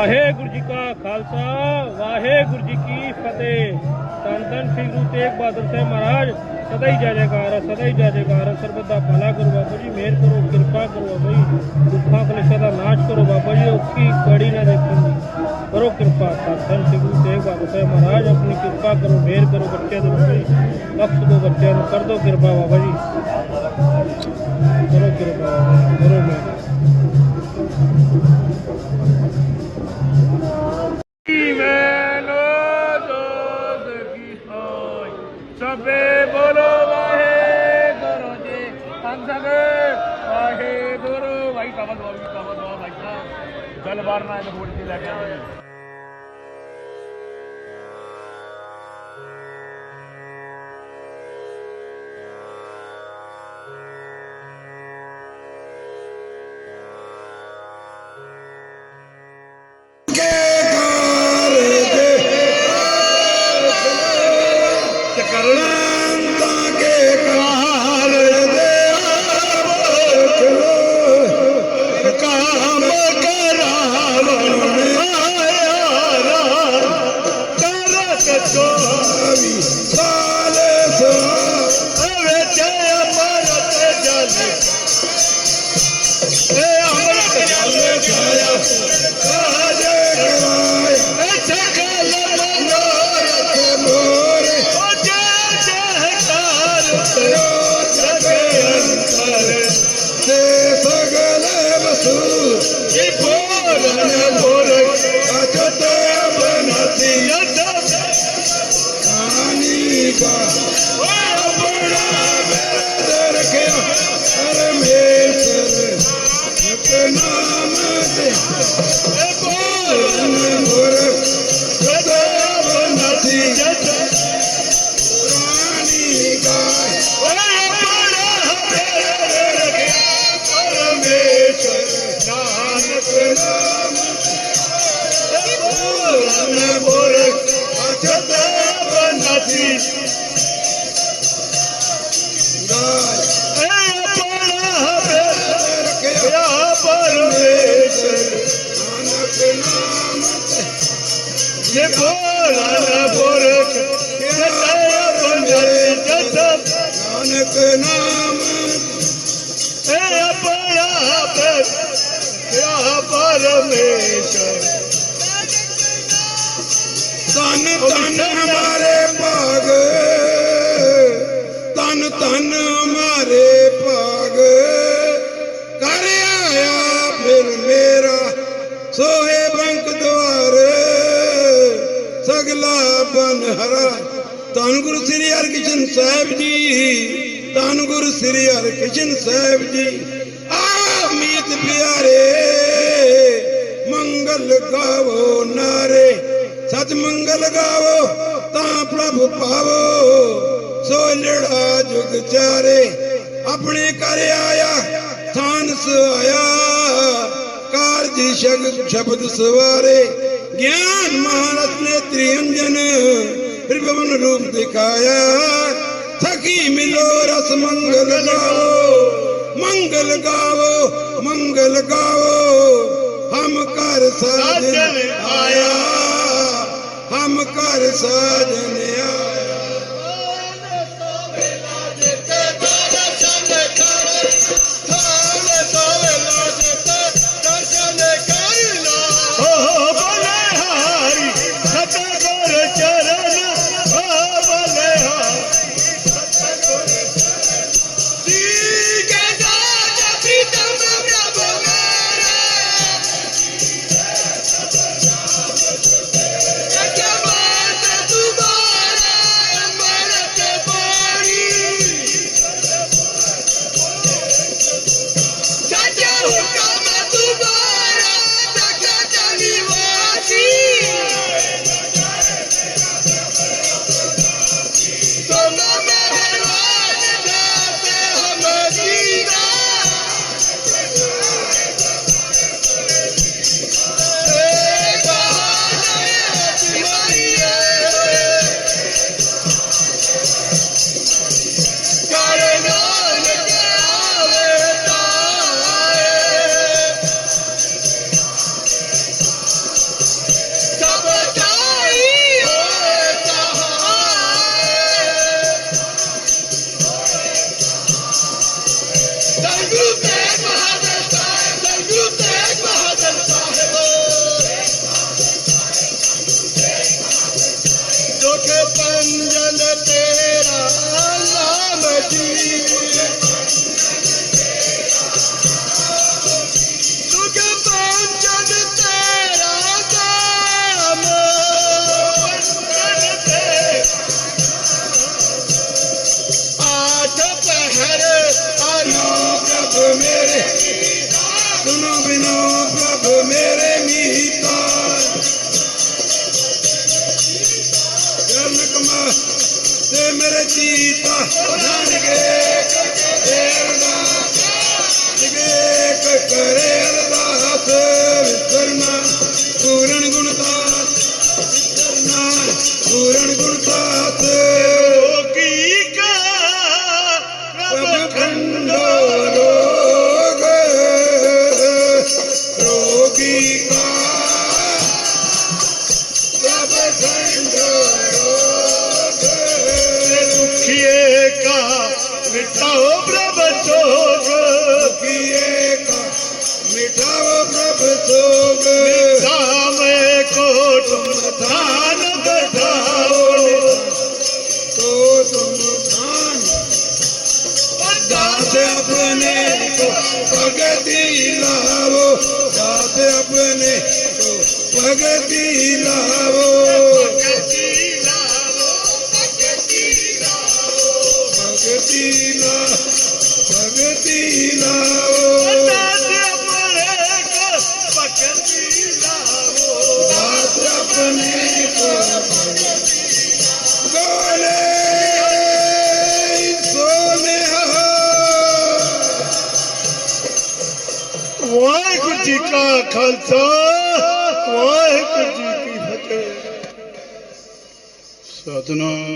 ਵਾਹਿਗੁਰੂ ਜੀ ਕਾ ਖਾਲਸਾ, ਵਾਹਿਗੁਰੂ ਜੀ ਕੀ ਫਤਿਹ। ਧੰਨ ਧੰਨ ਸ੍ਰੀ ਗੁਰੂ ਤੇਗ ਬਹਾਦਰ ਸਾਹਿਬ ਮਹਾਰਾਜ, ਸਦਾ ਹੀ ਜੈ ਜੈਕਾਰ ਸਦਾ ਹੀ ਜੈ ਜੈਕਾਰ ਹੈ। ਦਾ ਭਲਾ ਕਰੋ ਬਾਬਾ ਜੀ, ਮਿਹਰ ਕਰੋ, ਕਿਰਪਾ ਕਰੋ ਬਾਬਾ ਜੀ, ਦੁੱਖਾਂ ਕਲੇਸ਼ਾਂ ਦਾ ਨਾਸ਼ ਕਰੋ ਬਾਬਾ ਜੀ, ਔਖੀ ਕੜੀ ਨਾ ਦੇਖਣ ਕਰੋ ਕਿਰਪਾ, ਧੰਨ ਧੰਨ ਸ੍ਰੀ ਗੁਰੂ ਤੇਗ ਬਹਾਦਰ ਸਾਹਿਬ ਮਹਾਰਾਜ, ਆਪਣੀ ਕਿਰਪਾ ਕਰੋ, ਮਿਹਰ ਕਰੋ ਬੱਚਿਆਂ ਦੇ ਬਾਬਾ ਜੀ ਬਖਸ਼ ਦਿਓ ਬੱਚਿਆਂ ਨੂੰ, ਕਰ ਦਿਓ ਕਿਰਪਾ ਬਾਬਾ ਜੀ। ਕਰੋ ਕਿਰਪਾ, ਕਰੋ ਮਿਹਰ। ਸਾਹਿਬ ਗੱਲ ਬਾਰ ਨਾ ਲੈ ਕੇ ਆਵਾਂਗੇ। ਕੇ Yes, ਨਾਨਕ ਨਾਮ। ਏ ਆਪਣਾ ਪਿਆ ਪਰਮੇਸ਼ਰ। ਤਨ ਤਨ ਹਮਾਰੇ ਭਾਗ। ਤਨ ਤਨ ਹਮਾਰੇ ਭਾਗ। ਕਰ ਆਇਆ ਫਿਰ ਮੇਰਾ ਸੋਹੇ ਬੰਕ ਦਵਾਰ। ਸਗਲਾ ਬਨ ਹਰਾ। ਧੰਨ ਗੁਰੂ ਸ੍ਰੀ ਹਰਕ੍ਰਿਸ਼ਨ ਸਾਹਿਬ ਜੀ। ਧੰਨ ਗੁਰੂ ਸ੍ਰੀ ਹਰਿਕ੍ਰਿਸ਼ਨ ਸਾਹਿਬ ਜੀ। ਆ ਮੀਤ ਪਿਆਰੇ, ਮੰਗਲ ਗਾਵੋ ਨਾਰੇ। ਸਤ ਮੰਗਲ ਗਾਵੋ, ਤਾਂ ਪ੍ਰਭ ਪਾਵੋ। ਸੋ ਲੜਾ ਜੁਗ ਚਾਰੇ, ਆਪਣੇ ਘਰ ਆਇਆ ਥਾਨ ਸਹਾਇਆ ਕਾਰਜ ਸ਼ਬਦ ਸ਼ਬਦ ਸਵਾਰੇ। ਗਿਆਨ ਮਹਾਰਤ ਨੇ ਤ੍ਰਿਅੰਜਨ, ਤ੍ਰਿਭਵਨ ਰੂਪ ਦਿਖਾਇਆ। ਸਖੀ ਮਿਲੋ? ਰਸ ਮੰਗਲ ਗਾਵੋ। ਮੰਗਲ ਗਾਵੋ ਮੰਗਲ ਗਾਵੋ। ਹਮ ਘਰ ਸਾਜਨ ਆਇਆ। ਹਮ ਘਰ ਸਾਜਨ ਆਇਆ। મિટાવો પ્રભ જોગ કિયે કા? મિટાવો પ્રભ જોગ સામે કોટ મધાન બધાવો તો તુમ ધાન દાતે અપને ભગતિ લાવો. દાતે અપને ભગતિ લાવો. ਸਤਨਾਮ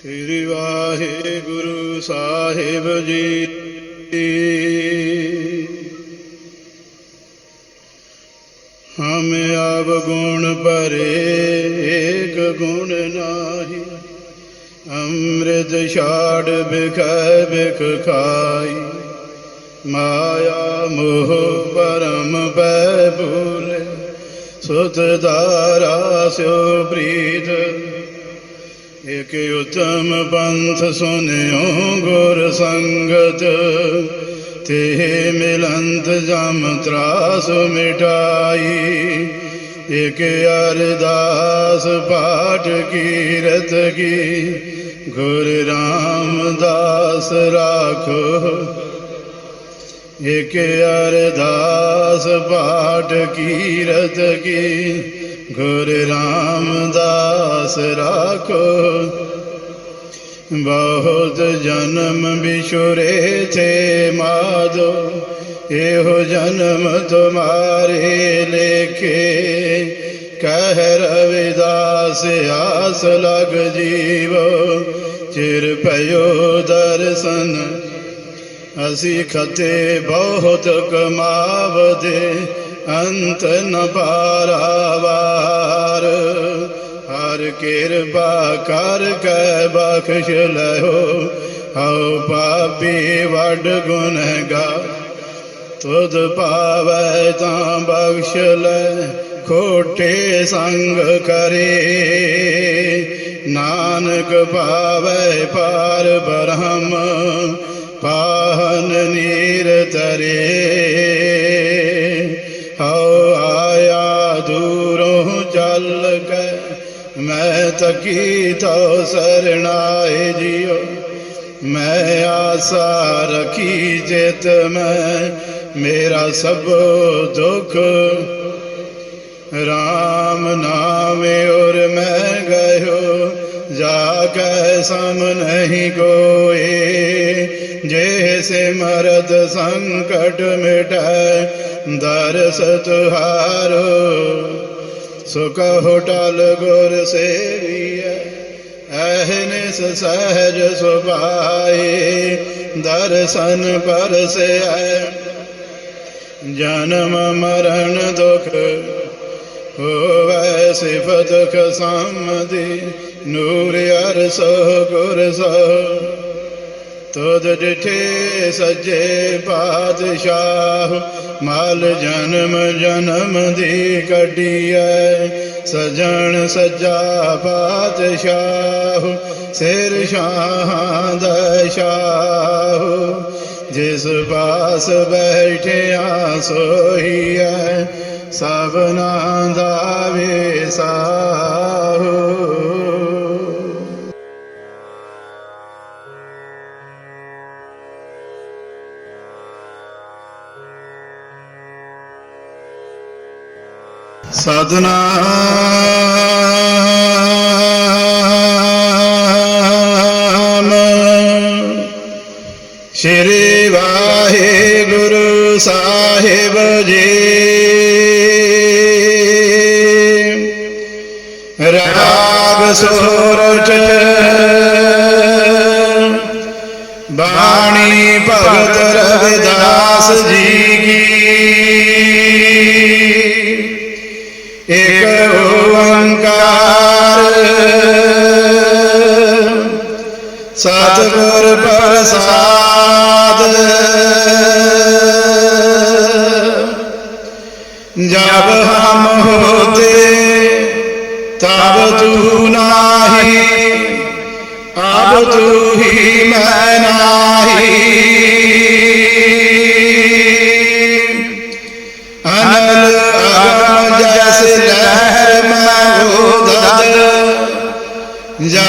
ਸ੍ਰੀ ਵਾਹਿਗੁਰੂ ਸਾਹਿਬ ਜੀ ਹਮ ਆਪ ਗੁਣ ਭਰੇ ਏਕ ਗੁਣ ਨਾਹੀ ਅੰਮ੍ਰਿਤ ਛਾੜ ਬਿਖੈ ਬਿਖ ਖਾਈ ਮਾਇਆ ਮੋਹ ਪਰਮ ਪੈ ਸੁਤ ਦਾਰਾ ਸਿਓ ਪ੍ਰੀਤ, ਇਕ ਉਤਮ ਪੰਥ ਸੁਨਿਓ ਗੁਰ ਸੰਗਤ ਤੇ ਮਿਲੰਤ ਜਮ ਤਰਾਸ ਮਿਟਾਈ, ਇਕ ਅਰਦਾਸ ਪਾਠ ਕੀਰਤ ਕੀ, ਗੁਰ ਰਾਮਦਾਸ ਰਾਖੋ ਇਕ ਅਰਦਾਸ ਪਾਠ ਕੀਰਤ ਕੀ, ਗੁਰ ਰਾਮਦਾਸ ਰਾਖੋ। ਬਹੁਤ ਜਨਮ ਵਿਛੁਰੇ ਥੇ ਮਾਧੋ, ਇਹੋ ਜਨਮ ਤੁਮਾਰੇ ਲੇਖੇ। ਕਹਿ ਰਵਿਦਾਸ ਆਸ ਲਗ ਜੀਵੋ, ਚਿਰ ਭਇਓ ਦਰਸ਼ਨ ਅਸੀਂ ਖਤੇ ਬਹੁਤ ਕਮਾਵਦੇ, ਅੰਤ ਨ ਪਾਰਾਵਾਰ ਹਰ ਕਿਰਪਾ ਕਰ ਕੇ ਬਖਸ਼ ਲਓ, ਹਉ ਪਾਪੀ ਵੱਡ ਗੁਨਹਗਾ ਤੁਧ ਪਾਵੈ ਤਾਂ ਬਖਸ਼ ਲੈ, ਖੋਟੇ ਸੰਗ ਕਰੇ। ਨਾਨਕ ਪਾਵੈ ਪਾਰ ਬ੍ਰਹਮ ਪਾਹਨ ਨੀਰ ਤਰੇ ਹਉ ਆਇਆ ਦੂਰੋਂ ਚੱਲ ਕੇ ਮੈਂ ਤਕੀ ਤੋ ਸਰਣਾਏ ਜਿਉ ਮੈਂ ਆਸਾ ਰਖੀ ਜਿਤ ਮੈਂ ਮੇਰਾ ਸਭ ਦੁੱਖ ਰਾਮ ਨਾਮੇ ਔਰ ਮੈਂ ਗਇਓ ਜਾ ਕੇ ਸਮ ਨਹੀਂ ਕੋਏ جیسے مرد سنکٹ مٹائے درس تہارو سکھ ہوٹل گر سے اہنس سہج سبھائی درسن پر سے جنم مرن دکھ ہوئے صفت خسم دی نور ار گر سو ਤੁਧ ਡਿਠੇ ਸਜੇ ਪਾਤਸ਼ਾਹ, ਮਾਲ ਜਨਮ ਜਨਮ ਦੀ ਕੱਢੀਐ। ਸਜਣ ਸਜਾ ਪਾਤਸ਼ਾਹ, ਸਿਰ ਸ਼ਾਹ ਦਾ ਜਿਸ ਪਾਸ ਬੈਠਿਆ ਸੋਹੀਐ ਸਭਨਾ ਦਾ ਵੇਸਾਹੋ ਸਤਨਾਮ ਸ਼੍ਰੀ ਵਾਹਿਗੁਰੂ ਸਾਹਿਬ ਜੀ ਰਾਗ ਸੋਰਠ ਬਾਣੀ ਭਗਤ ਰਵਿਦਾਸ ਜੀ ਸਤਿਗੁਰ ਪ੍ਰਸਾਦ ਜਬ ਹਮ ਹੋਤੇ ਤਬ ਤੂ ਨਾਹੀ ਅਬ ਤੂ ਹੀ ਮੈਂ ਨਾਹੀ।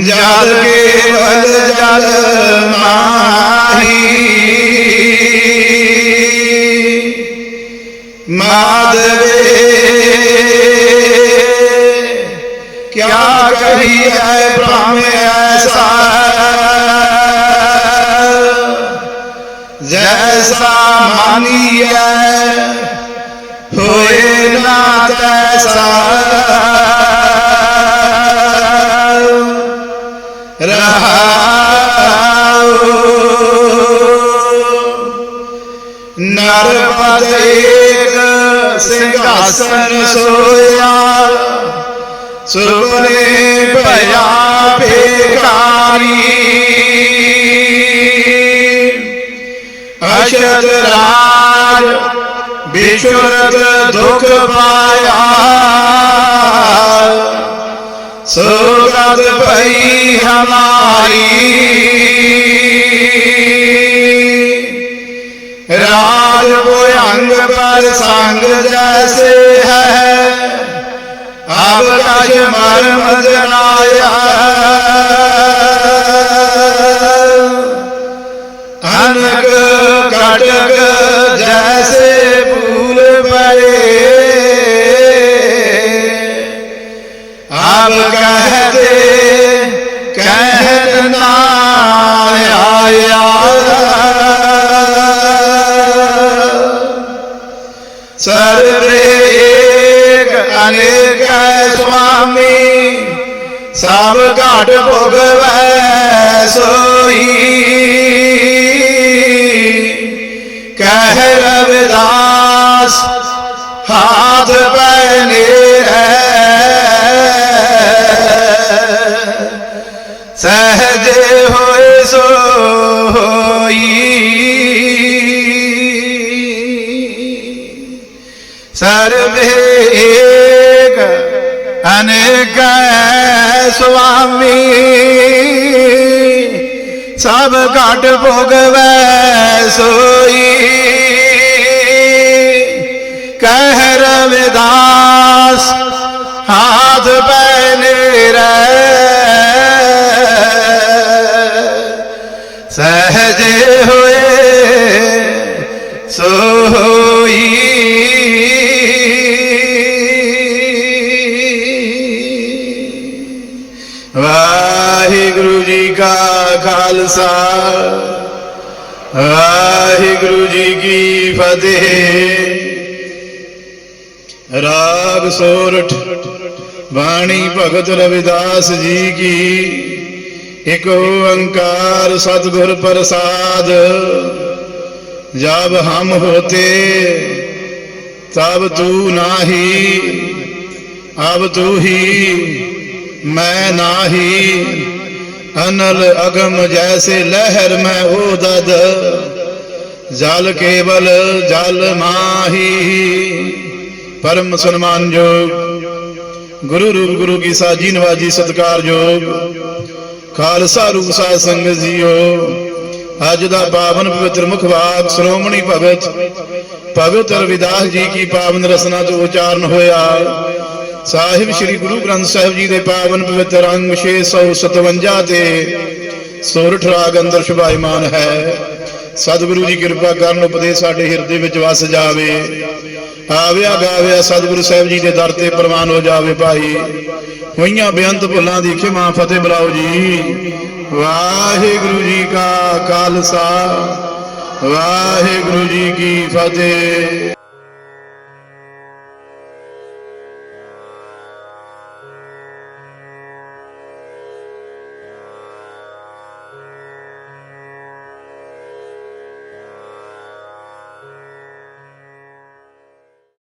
ਜਲ ਕੇਵਲ ਜਲ ਮਾਹੀ। ਮਾਧਵੇ ਕਿਆ ਕਹੀ ਕਹੀਐ ਬ੍ਰਹਮ ਐਸਾ? ਜੈਸਾ ਮਾਨੀਐ, ਹੋਏ ਨਾ ਤੈਸਾ। ਸਿੰਘਾਸਨ ਸੋਇਆ। ਸੁਰਨੇ ਭਇਆ ਭੇਕਾਰੀ ਅਸ਼ਦ ਰਾਜ ਵਿਛੁਰਤ ਦੁਖ ਪਾਇਆ। ਸੋਗਤ ਭਈ ਹਮਾਰੀ। ਰਾਜ ਭੁਯੰਗ ਪਰ ਸੰਗ ਜੈਸੇ ਹੈ। ਅਬ ਕਛ ਮਰਮ ਜਨਾਇਆ ਅਨਕ ਸਭ ਸੁਆਮੀ। ਸਭ ਘਟ ਭੋਗਵੈ ਸੋਈ। ਕਹਿ ਰਵਿਦਾਸ ਹਾਥ ਪੈ ਨੇਰੇ ਖਾਲਸਾ। ਵਾਹਿਗੁਰੂ ਜੀ ਕੀ ਫਤਿਹ। ਰਾਗ ਸੋਰਠ, ਬਾਣੀ ਭਗਤ ਰਵਿਦਾਸ ਜੀ ਕੀ। ਇਕ ਓੰਕਾਰ ਸਤਿਗੁਰ ਪ੍ਰਸਾਦ। ਜਬ ਹਮ ਹੋਤੇ, ਤਬ ਤੂ ਨਾਹੀ। ਅਬ ਤੂ ਹੀ, ਮੈਂ ਨਾਹੀ। ਅਨਲ ਅਗਮ ਜੈਸੇ ਲਹਿਰ ਮੈਂ ਉਦਦ ਜਲ ਕੇਵਲ ਜਲ ਮਾਹੀ। ਪਰਮ ਸਨਮਾਨਯੋਗ ਗੁਰੂ ਰੂਪ ਗੁਰੂ ਕੀ ਸਾਜੀ ਨਵਾਜੀ ਸਤਕਾਰਯੋਗ ਖਾਲਸਾ ਰੂਪ ਸਾਧ ਸੰਗਤ ਜੀਓ ਅੱਜ ਦਾ ਪਾਵਨ ਪਵਿੱਤਰ ਮੁਖਵਾਕ ਸ਼੍ਰੋਮਣੀ ਭਗਤ ਭਗਤ ਰਵਿਦਾਸ ਜੀ ਕੀ ਪਾਵਨ ਰਸਨਾ ਤੋਂ ਉਚਾਰਨ ਹੋਇਆ। ਸਾਹਿਬ ਸ੍ਰੀ ਗੁਰੂ ਗ੍ਰੰਥ ਸਾਹਿਬ ਜੀ ਦੇ ਪਾਵਨ ਪਵਿੱਤਰ ਅੰਗ 657 ਤੇ ਸੋਰਠ ਰਾਗ ਅੰਦਰ ਸ਼ੁਭਾਇਮਾਨ ਹੈ। ਸਤਿਗੁਰੂ ਜੀ ਕਿਰਪਾ ਕਰਨ ਉਪਦੇਸ਼ ਸਾਡੇ ਹਿਰਦੇ ਵਿੱਚ ਵਸ ਜਾਵੇ। ਆਵਿਆ ਗਾਵਿਆ ਸਤਿਗੁਰੂ ਸਾਹਿਬ ਜੀ ਦੇ ਦਰ ਤੇ ਪ੍ਰਵਾਨ ਹੋ ਜਾਵੇ ਭਾਈ। ਹੋਈਆਂ ਬੇਅੰਤ ਭੁੱਲਾਂ ਦੀ ਖਿਮਾ ਫਤਿਹ ਬੁਲਾਓ ਜੀ। ਵਾਹਿਗੁਰੂ ਜੀ ਕਾ ਖਾਲਸਾ ਵਾਹਿਗੁਰੂ ਜੀ ਕੀ ਫਤਿਹ।